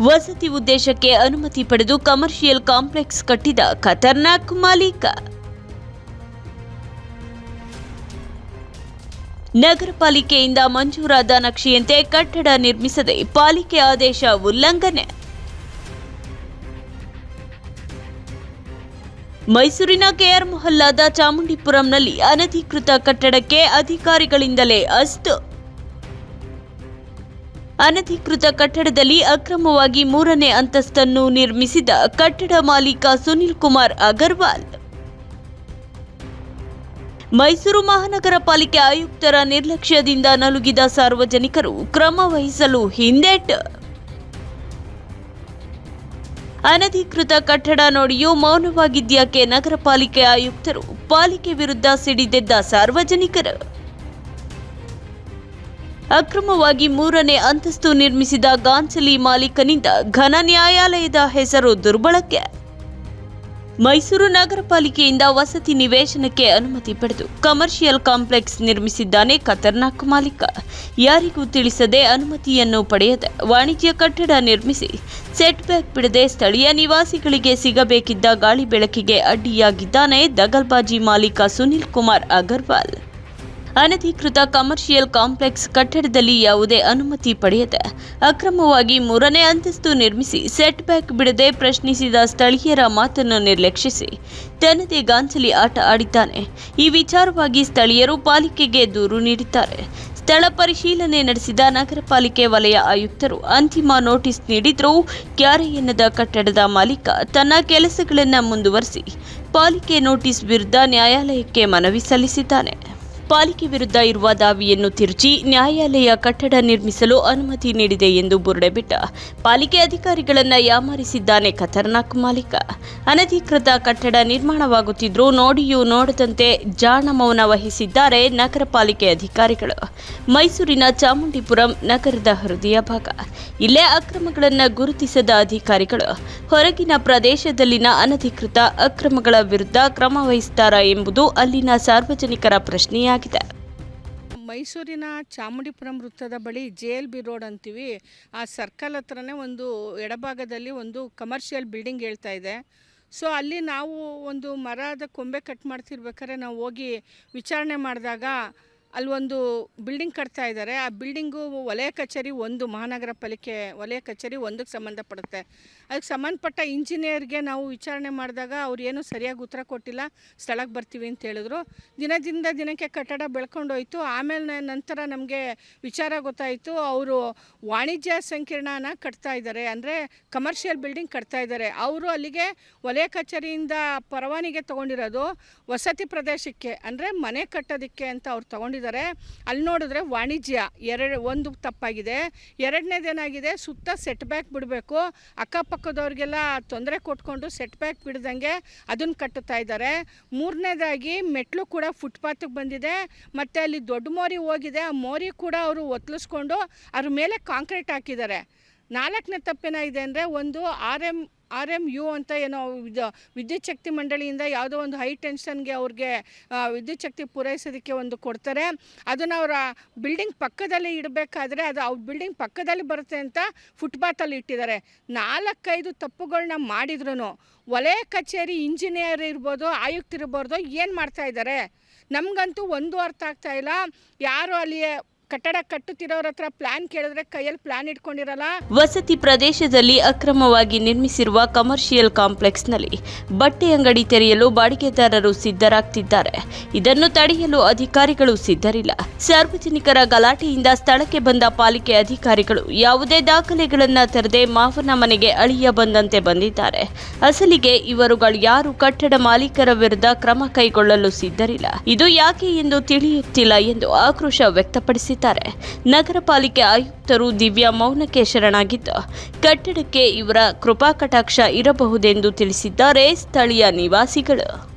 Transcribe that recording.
ವಸತಿ ಉದ್ದೇಶಕ್ಕೆ ಅನುಮತಿ ಪಡೆದು ಕಮರ್ಷಿಯಲ್ ಕಾಂಪ್ಲೆಕ್ಸ್ ಕಟ್ಟಿದ ಖತರ್ನಾಕ್ ಮಾಲೀಕ. ನಗರ ಪಾಲಿಕೆಯಿಂದ ಮಂಜೂರಾದ ನಕ್ಷೆಯಂತೆ ಕಟ್ಟಡ ನಿರ್ಮಿಸದೆ ಪಾಲಿಕೆ ಆದೇಶ ಉಲ್ಲಂಘನೆ. ಮೈಸೂರಿನ ಕೆಆರ್ ಮೊಹಲ್ಲಾದ ಚಾಮುಂಡಿಪುರಂನಲ್ಲಿ ಅನಧಿಕೃತ ಕಟ್ಟಡಕ್ಕೆ ಅಧಿಕಾರಿಗಳಿಂದಲೇ ಅಸ್ತು. ಅನಧಿಕೃತ ಕಟ್ಟಡದಲ್ಲಿ ಅಕ್ರಮವಾಗಿ ಮೂರನೇ ಅಂತಸ್ತನ್ನು ನಿರ್ಮಿಸಿದ ಕಟ್ಟಡ ಮಾಲೀಕ ಸುನಿಲ್ ಕುಮಾರ್ ಅಗರ್ವಾಲ್. ಮೈಸೂರು ಮಹಾನಗರ ಪಾಲಿಕೆ ಆಯುಕ್ತರ ನಿರ್ಲಕ್ಷ್ಯದಿಂದ ನಲುಗಿದ ಸಾರ್ವಜನಿಕರು ಕ್ರಮ ವಹಿಸಲು ಹಿಂದೇಟು. ಅನಧಿಕೃತ ಕಟ್ಟಡ ನೋಡಿಯೂ ಮೌನವಾಗಿದ್ಯಾಕೆ ನಗರ ಪಾಲಿಕೆ ಆಯುಕ್ತರು ಪಾಲಿಕೆ ವಿರುದ್ಧ ಸಿಡಿದೆದ್ದ ಸಾರ್ವಜನಿಕರು. ಅಕ್ರಮವಾಗಿ ಮೂರನೇ ಅಂತಸ್ತು ನಿರ್ಮಿಸಿದ ಗಾಂಚಲಿ ಮಾಲೀಕನಿಂದ ಘನ ನ್ಯಾಯಾಲಯದ ಹೆಸರು ದುರ್ಬಳಕೆ. ಮೈಸೂರು ನಗರ ಪಾಲಿಕೆಯಿಂದ ವಸತಿ ನಿವೇಶನಕ್ಕೆ ಅನುಮತಿ ಪಡೆದು ಕಮರ್ಷಿಯಲ್ ಕಾಂಪ್ಲೆಕ್ಸ್ ನಿರ್ಮಿಸಿದ್ದಾನೆ ಖತರ್ನಾಕ್ ಮಾಲೀಕ. ಯಾರಿಗೂ ತಿಳಿಸದೆ ಅನುಮತಿಯನ್ನು ಪಡೆಯದೆ ವಾಣಿಜ್ಯ ಕಟ್ಟಡ ನಿರ್ಮಿಸಿ ಸೆಟ್ ಬ್ಯಾಕ್ ಬಿಡದೆ ಸ್ಥಳೀಯ ನಿವಾಸಿಗಳಿಗೆ ಸಿಗಬೇಕಿದ್ದ ಗಾಳಿ ಬೆಳಕಿಗೆ ಅಡ್ಡಿಯಾಗಿದ್ದಾನೆ ದಗಲ್ಬಾಜಿ ಮಾಲೀಕ ಸುನಿಲ್ ಕುಮಾರ್ ಅಗರ್ವಾಲ್. ಅನಧಿಕೃತ ಕಮರ್ಷಿಯಲ್ ಕಾಂಪ್ಲೆಕ್ಸ್ ಕಟ್ಟಡದಲ್ಲಿ ಯಾವುದೇ ಅನುಮತಿ ಪಡೆಯದೆ ಅಕ್ರಮವಾಗಿ ಮೂರನೇ ಅಂತಸ್ತು ನಿರ್ಮಿಸಿ ಸೆಟ್ ಬ್ಯಾಕ್ ಬಿಡದೆ ಪ್ರಶ್ನಿಸಿದ ಸ್ಥಳೀಯರ ಮಾತನ್ನು ನಿರ್ಲಕ್ಷಿಸಿ ತನ್ನದೇ ಗಾಂಚಲಿ ಆಟ ಆಡಿದ್ದಾನೆ. ಈ ವಿಚಾರವಾಗಿ ಸ್ಥಳೀಯರು ಪಾಲಿಕೆಗೆ ದೂರು ನೀಡಿದ್ದಾರೆ. ಸ್ಥಳ ಪರಿಶೀಲನೆ ನಡೆಸಿದ ನಗರ ಪಾಲಿಕೆ ವಲಯ ಆಯುಕ್ತರು ಅಂತಿಮ ನೋಟಿಸ್ ನೀಡಿದ್ರೂ ಕ್ಯಾರೆ ಎನ್ನದ ಕಟ್ಟಡದ ಮಾಲೀಕ ತನ್ನ ಕೆಲಸಗಳನ್ನು ಮುಂದುವರಿಸಿ ಪಾಲಿಕೆ ನೋಟಿಸ್ ವಿರುದ್ಧ ನ್ಯಾಯಾಲಯಕ್ಕೆ ಮನವಿ ಸಲ್ಲಿಸಿದ್ದಾನೆ. ಪಾಲಿಕೆ ವಿರುದ್ಧ ಇರುವ ದಾವಿಯನ್ನು ತಿರುಚಿ ನ್ಯಾಯಾಲಯ ಕಟ್ಟಡ ನಿರ್ಮಿಸಲು ಅನುಮತಿ ನೀಡಿದೆ ಎಂದು ಬುರುಡೆ ಬಿಟ್ಟ. ಪಾಲಿಕೆ ಅಧಿಕಾರಿಗಳನ್ನ ಯಾಮಾರಿಸಿದ್ದಾನೆ ಖತರ್ನಾಕ್ ಮಾಲೀಕ. ಅನಧಿಕೃತ ಕಟ್ಟಡ ನಿರ್ಮಾಣವಾಗುತ್ತಿದ್ರೂ ನೋಡಿಯೂ ನೋಡದಂತೆ ಜಾಣ ಮೌನ ವಹಿಸಿದ್ದಾರೆ ನಗರ ಪಾಲಿಕೆ ಅಧಿಕಾರಿಗಳು. ಮೈಸೂರಿನ ಚಾಮುಂಡಿಪುರಂ ನಗರದ ಹೃದಯ ಭಾಗ. ಇಲ್ಲೇ ಅಕ್ರಮಗಳನ್ನು ಗುರುತಿಸದ ಅಧಿಕಾರಿಗಳು. ಹೊರಗಿನ ಪ್ರದೇಶದಲ್ಲಿನ ಅನಧಿಕೃತ ಅಕ್ರಮಗಳ ವಿರುದ್ಧ ಕ್ರಮ ವಹಿಸುತ್ತಾರಾ ಎಂಬುದು ಅಲ್ಲಿನ ಸಾರ್ವಜನಿಕರ ಪ್ರಶ್ನೆಯಾಗಿದೆ. ಮೈಸೂರಿನ ಚಾಮುಂಡಿಪುರಂ ವೃತ್ತದ ಬಳಿ ಜೆ ಎಲ್ ಬಿ ರೋಡ್ ಅಂತೀವಿ. ಆ ಸರ್ಕಲ್ ಹತ್ರನೇ ಒಂದು ಎಡಭಾಗದಲ್ಲಿ ಒಂದು ಕಮರ್ಷಿಯಲ್ ಬಿಲ್ಡಿಂಗ್ ಹೇಳ್ತಾ ಇದೆ. ಸೊ ಅಲ್ಲಿ ನಾವು ಒಂದು ಮರದ ಕೊಂಬೆ ಕಟ್ ಮಾಡ್ತಿರ್ಬೇಕಾದ್ರೆ ನಾವು ಹೋಗಿ ವಿಚಾರಣೆ ಮಾಡಿದಾಗ ಅಲ್ಲಿ ಒಂದು ಬಿಲ್ಡಿಂಗ್ ಕಟ್ತಾ ಇದ್ದಾರೆ ಆ ಬಿಲ್ಡಿಂಗು ವಲಯ ಕಚೇರಿ ಒಂದು, ಮಹಾನಗರ ಪಾಲಿಕೆ ವಲಯ ಕಚೇರಿ ಒಂದಕ್ಕೆ ಸಂಬಂಧಪಡುತ್ತೆ. ಅದಕ್ಕೆ ಸಂಬಂಧಪಟ್ಟ ಇಂಜಿನಿಯರ್ಗೆ ನಾವು ವಿಚಾರಣೆ ಮಾಡಿದಾಗ ಅವ್ರು ಏನೂ ಸರಿಯಾಗಿ ಉತ್ತರ ಕೊಟ್ಟಿಲ್ಲ, ಸ್ಥಳಕ್ಕೆ ಬರ್ತೀವಿ ಅಂತ ಹೇಳಿದ್ರು. ದಿನದಿಂದ ದಿನಕ್ಕೆ ಕಟ್ಟಡ ಬೆಳ್ಕೊಂಡೋಯ್ತು ಆಮೇಲೆ ನಂತರ ನಮಗೆ ವಿಚಾರ ಗೊತ್ತಾಯಿತು, ಅವರು ವಾಣಿಜ್ಯ ಸಂಕೀರ್ಣನ ಕಟ್ತಾ ಇದ್ದಾರೆ ಅಂದರೆ ಕಮರ್ಷಿಯಲ್ ಬಿಲ್ಡಿಂಗ್ ಕಟ್ತಾ ಇದ್ದಾರೆ ಅವರು ಅಲ್ಲಿಗೆ ವಲಯ ಕಚೇರಿಯಿಂದ ಪರವಾನಿಗೆ ತೊಗೊಂಡಿರೋದು ವಸತಿ ಪ್ರದೇಶಕ್ಕೆ, ಅಂದರೆ ಮನೆ ಕಟ್ಟೋದಕ್ಕೆ ಅಂತ ಅವ್ರು ತೊಗೊಂಡಿದ್ದಾರೆ. ಅಲ್ಲಿ ನೋಡಿದ್ರೆ ವಾಣಿಜ್ಯ ಎರಡು, ಒಂದು ತಪ್ಪಾಗಿದೆ. ಎರಡನೇದೇನಾಗಿದೆ? ಸುತ್ತ ಸೆಟ್ ಬ್ಯಾಕ್ ಬಿಡಬೇಕು. ಅಕ್ಕಪಕ್ಕದವ್ರಿಗೆಲ್ಲ ತೊಂದರೆ ಕೊಟ್ಕೊಂಡು ಸೆಟ್ ಬ್ಯಾಕ್ ಬಿಡ್ದಂಗೆ ಅದನ್ನು ಕಟ್ಟುತ್ತಾ ಇದ್ದಾರೆ. ಮೂರನೇದಾಗಿ ಮೆಟ್ಲು ಕೂಡ ಫುಟ್ಪಾತ್ಗೆ ಬಂದಿದೆ. ಮತ್ತು ಅಲ್ಲಿ ದೊಡ್ಡ ಮೋರಿ ಹೋಗಿದೆ. ಆ ಮೋರಿ ಕೂಡ ಅವರು ಒತ್ತಲಿಸ್ಕೊಂಡು ಅದ್ರ ಮೇಲೆ ಕಾಂಕ್ರೀಟ್ ಹಾಕಿದ್ದಾರೆ. ನಾಲ್ಕನೇ ತಪ್ಪೇನಾಗಿದೆ ಅಂದರೆ ಒಂದು R M R M U ಅಂತ ಏನೋ ವಿದ್ಯುತ್ ಶಕ್ತಿ ಮಂಡಳಿಯಿಂದ ಯಾವುದೋ ಒಂದು ಹೈ ಟೆನ್ಷನ್ಗೆ ಅವ್ರಿಗೆ ವಿದ್ಯುತ್ ಶಕ್ತಿ ಪೂರೈಸೋದಕ್ಕೆ ಒಂದು ಕೊಡ್ತಾರೆ. ಅದನ್ನು ಅವರ ಬಿಲ್ಡಿಂಗ್ ಪಕ್ಕದಲ್ಲಿ ಇಡಬೇಕಾದ್ರೆ ಅದು ಅವ್ರ ಬಿಲ್ಡಿಂಗ್ ಪಕ್ಕದಲ್ಲಿ ಬರುತ್ತೆ ಅಂತ ಫುಟ್ಪಾತಲ್ಲಿ ಇಟ್ಟಿದ್ದಾರೆ. ನಾಲ್ಕೈದು ತಪ್ಪುಗಳನ್ನ ಮಾಡಿದ್ರು ವಲಯ ಕಚೇರಿ ಇಂಜಿನಿಯರ್ ಇರ್ಬೋದು ಆಯುಕ್ತರಿರ್ಬೋದು ಏನು ಮಾಡ್ತಾ ಇದ್ದಾರೆ? ನಮಗಂತೂ ಒಂದು ಅರ್ಥ ಆಗ್ತಾ ಇಲ್ಲ. ಯಾರು ಅಲ್ಲಿ ಕಟ್ಟಡ ಕಟ್ಟುತ್ತಿರೋರ ಹತ್ರ ಪ್ಲಾನ್ ಕೇಳಿದ್ರೆ ಕೈಯಲ್ಲಿ ಪ್ಲಾನ್ ಇಟ್ಕೊಂಡಿರಲ್ಲ? ವಸತಿ ಪ್ರದೇಶದಲ್ಲಿ ಅಕ್ರಮವಾಗಿ ನಿರ್ಮಿಸಿರುವ ಕಮರ್ಷಿಯಲ್ ಕಾಂಪ್ಲೆಕ್ಸ್ನಲ್ಲಿ ಬಟ್ಟೆ ಅಂಗಡಿ ತೆರೆಯಲು ಬಾಡಿಗೆದಾರರು ಸಿದ್ಧರಾಗ್ತಿದ್ದಾರೆ. ಇದನ್ನು ತಡೆಯಲು ಅಧಿಕಾರಿಗಳು ಸಿದ್ಧರಿಲ್ಲ. ಸಾರ್ವಜನಿಕರ ಗಲಾಟೆಯಿಂದ ಸ್ಥಳಕ್ಕೆ ಬಂದ ಪಾಲಿಕೆ ಅಧಿಕಾರಿಗಳು ಯಾವುದೇ ದಾಖಲೆಗಳನ್ನ ತೆರೆದೇ ಮಾವನ ಮನೆಗೆ ಅಳಿಯ ಬಂದಂತೆ ಬಂದಿದ್ದಾರೆ. ಅಸಲಿಗೆ ಇವರುಗಳು ಯಾರು? ಕಟ್ಟಡ ಮಾಲೀಕರ ವಿರುದ್ಧ ಕ್ರಮ ಕೈಗೊಳ್ಳಲು ಸಿದ್ಧರಿಲ್ಲ. ಇದು ಯಾಕೆ ಎಂದು ತಿಳಿಯುತ್ತಿಲ್ಲ ಎಂದು ಆಕ್ರೋಶ ವ್ಯಕ್ತಪಡಿಸಿದ್ದಾರೆ. ನಗರ ಪಾಲಿಕೆ ಆಯುಕ್ತರು ದಿವ್ಯಾ ಮೌನಕ್ಕೆ ಶರಣಾಗಿದ್ದು. ಕಟ್ಟಡಕ್ಕೆ ಇವರ ಕೃಪಾ ಕಟಾಕ್ಷ ಇರಬಹುದೆಂದು ತಿಳಿಸಿದ್ದಾರೆ ಸ್ಥಳೀಯ ನಿವಾಸಿಗಳು.